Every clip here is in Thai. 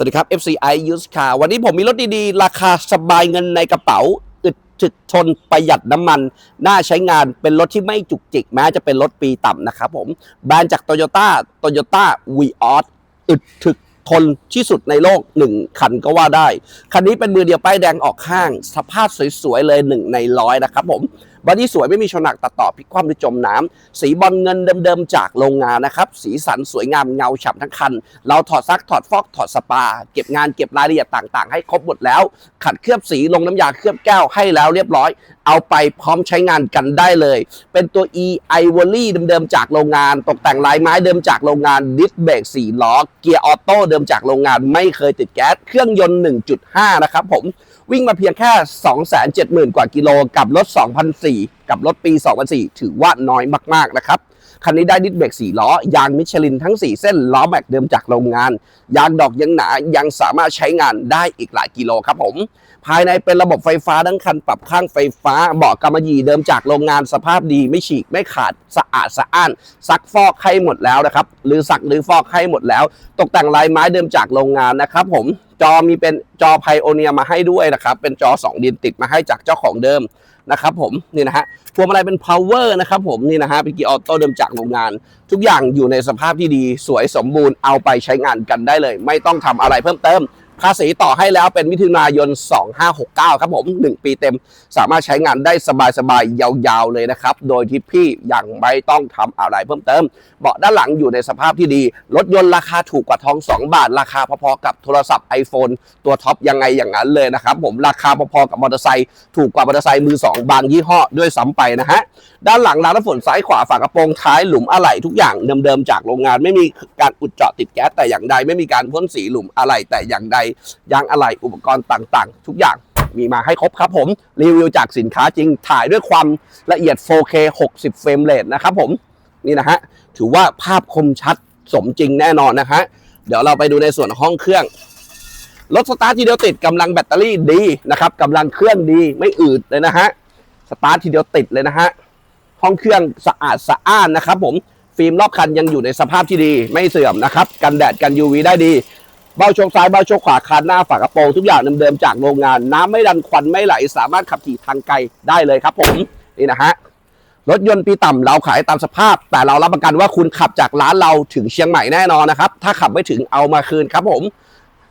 วัสดีครับ FCI Used Car วันนี้ผมมีรถดีๆ ราคาสบายเงินในกระเป๋า อึดถึกทนประหยัดน้ำมัน น่าใช้งานเป็นรถที่ไม่จุกจิก แม้จะเป็นรถปีต่ำนะครับผมแบรนด์จาก Toyota Toyota v ีออสอึดถึกทนที่สุดในโลก 1 คันก็ว่าได้ คันนี้เป็นมือเดียวป้ายแดงออกข้าง สภาพสวยๆเลย 1 ในร้อยนะครับผม บอดี้สวยไม่มีชนหนักตัดต่อพลิกคว่ำหรือจมน้ำสีบอลเงินเดิมๆจากโรงงานนะครับ สีสันสวยงามเงาฉ่ำทั้งคัน เราถอดซักถอดฟอกถอดสปา เก็บงานเก็บรายละเอียดต่างๆ ให้ครบหมดแล้ว ขัดเคลือบสีลงน้ำยาเคลือบแก้วให้แล้วเรียบร้อย เอาไปพร้อมใช้งานกันได้เลย เป็นตัว e ivory เดิมๆจากโรงงาน ตกแต่งลายไม้เดิมจากโรงงานดิสเบรก4ล้อเกียร์ออโต้เดิมจากโรงงานไม่เคยติดแก๊สเครื่องยนต์ 1.5 นะครับผม วิ่งมาเพียงแค่ 270,000 กว่ากิโลกับรถ 2004 กับรถปี 2004 ถือว่าน้อยมาก ๆ นะครับ คันนี้ได้ดิสเบรก4ล้อ ยางมิชลินทั้ง 4 เส้น ล้อแม็กเดิมจากโรงงาน ยางดอกยังหนา ยังสามารถใช้งานได้อีกหลายกิโลครับผม ภายในเป็นระบบไฟฟ้าทั้งคันปรับข้างไฟฟ้า เบาะกำมะหยี่เดิมจากโรงงานสภาพดีไม่ฉีกไม่ขาดสะอาดสะอ้าน ซักฟอกให้หมดแล้วนะครับหรือซักหรือฟอกให้หมดแล้ว ตกแต่งลายไม้เดิมจากโรงงานนะครับผม จอมีเป็นจอไพโอเนียมาให้ด้วยนะครับ เป็นจอ 2 ดินติดมาให้จากเจ้าของเดิมนะครับผมนี่นะฮะพวงมาลัยเป็น power นะครับผมนี่นะฮะเป็นกีออโต้เดิมจากโรงงาน ทุกอย่างอยู่ในสภาพที่ดีสวยสมบูรณ์เอาไปใช้งานกันได้เลย ไม่ต้องทำอะไรเพิ่มเติม ภาษีต่อให้แล้วเป็นมิถุนายน 2569 ครับผม 1 ปีเต็ม สามารถใช้งานได้สบายๆ ยาวๆ เลยนะครับ โดยที่พี่ยังไม่ต้องทำอะไรเพิ่มเติม เบาะด้านหลังอยู่ในสภาพที่ดี รถยนต์ราคาถูกกว่าทอง 2 บาท ราคาพอๆ กับโทรศัพท์ iPhone ตัวท็อปยังไงอย่างนั้นเลยนะครับผม ราคาพอๆ กับมอเตอร์ไซค์ถูกกว่ามอเตอร์ไซค์มือ 2 บางยี่ห้อด้วยซ้ำไปนะฮะ ด้านหลังรางน้ำฝนซ้ายขวาฝากระโปรงท้ายหลุมอะไหล่ทุกอย่างเดิมๆจากโรงงานไม่มีการอุดเจาะติดแก๊สแต่อย่างใดไม่มีการพ่นสีหลุมอะไหล่แต่อย่างใดยางอะไหล่อุปกรณ์ต่างๆ ทุกอย่างมีมาให้ครบครับผม รีวิวจากสินค้าจริงถ่ายด้วยความละเอียด 4K 60 เฟรมเรทนะครับผม นี่นะฮะ ถือว่าภาพคมชัดสมจริงแน่นอนนะฮะ เดี๋ยวเราไปดูในส่วนห้องเครื่อง รถสตาร์ททีเดียวติดกำลังแบตเตอรี่ดีนะครับกำลังเครื่องดีไม่อืดเลยนะฮะ สตาร์ททีเดียวติดเลยนะฮะ ห้องเครื่องสะอาดสะอ้านนะครับผม ฟิล์มรอบคันยังอยู่ในสภาพที่ดี ไม่เสื่อมนะครับ กันแดดกัน UV ได้ดี เบาโชคซ้ายเบาโชคขวาคานหน้าฝากระโปรงทุกอย่างเดิมๆจากโรงงาน น้ำไม่ดันควันไม่ไหล สามารถขับขี่ทางไกลได้เลยครับผมนี่นะฮะรถยนต์ปีต่ำเราขายตามสภาพ แต่เรารับประกันว่าคุณขับจากร้านเราถึงเชียงใหม่แน่นอนนะครับ ถ้าขับไม่ถึงเอามาคืนครับผม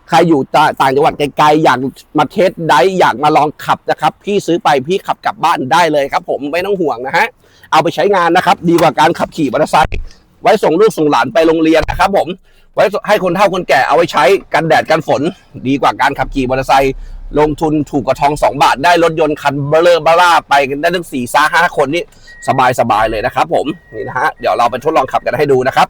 ใครอยู่ต่างจังหวัดไกลๆอยากมาเทสได้อยากมาลองขับนะครับ พี่ซื้อไปพี่ขับกลับบ้านได้เลยครับ ผมไม่ต้องห่วงนะฮะเอาไปใช้งานนะครับ ดีกว่าการขับขี่มอเตอร์ไซค์ ไว้ส่งลูกส่งหลานไปโรงเรียนนะครับผม ไว้ให้คนเฒ่าคนแก่เอาไว้ใช้กันแดดกันฝน ดีกว่าการขับขี่มอเตอร์ไซค์ลงทุนถูกกว่าทอง 2 บาท ได้รถยนต์คันเบลเลอร์บล่าไปกันได้ทั้ง4ี่ซาห้าคนนี่สบายสบายเลยนะครับผมนี่นะฮะเดี๋ยวเราไปทดลองขับกันให้ดูนะครับ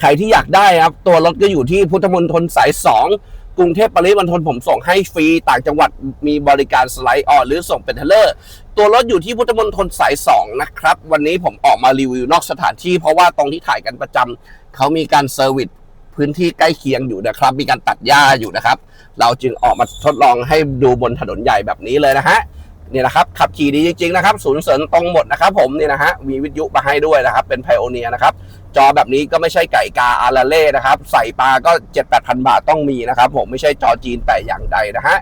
ใครที่อยากได้ครับ ตัวรถก็อยู่ที่พุทธมณฑลสาย 2 กรุงเทพปริมณฑลผมส่งให้ฟรี ต่างจังหวัดมีบริการสไลด์ออนหรือส่งเป็นเทเลอร์ ตัวรถอยู่ที่พุทธมณฑลสาย 2 นะครับ วันนี้ผมออกมารีวิวนอกสถานที่เพราะว่าตรงที่ถ่ายกันประจำเขามีการเซอร์วิสพื้นที่ใกล้เคียงอยู่นะครับ มีการตัดหญ้าอยู่นะครับ เราจึงออกมาทดลองให้ดูบนถนนใหญ่แบบนี้เลยนะฮะ นี่นะครับขับขี่ดีจริงๆนะครับศูนย์เสริญตรงหมดนะครับผมนี่นะฮะมีวิทยุมาให้ด้วยนะครับเป็นไพโอเนียนะครับจอแบบนี้ก็ไม่ใช่ไก่กาอาราเล่นะครับใส่ปลาก็ 7 8 0 0 0 บาทต้องมีนะครับผมไม่ใช่จอจีนแต่อย่างใดนะฮะ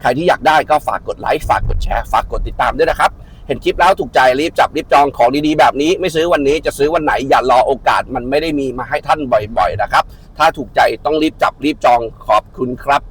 ใครที่อยากได้ก็ฝากกดไลค์ฝากกดแชร์ฝากกดติดตามด้วยนะครับเห็นคลิปแล้วถูกใจรีบจับรีบจองของดีๆแบบนี้ ไม่ซื้อวันนี้จะซื้อวันไหนอย่ารอโอกาสมันไม่ได้มีมาให้ท่านบ่อยๆนะครับถ้าถูกใจต้องรีบจับรีบจองขอบคุณครับ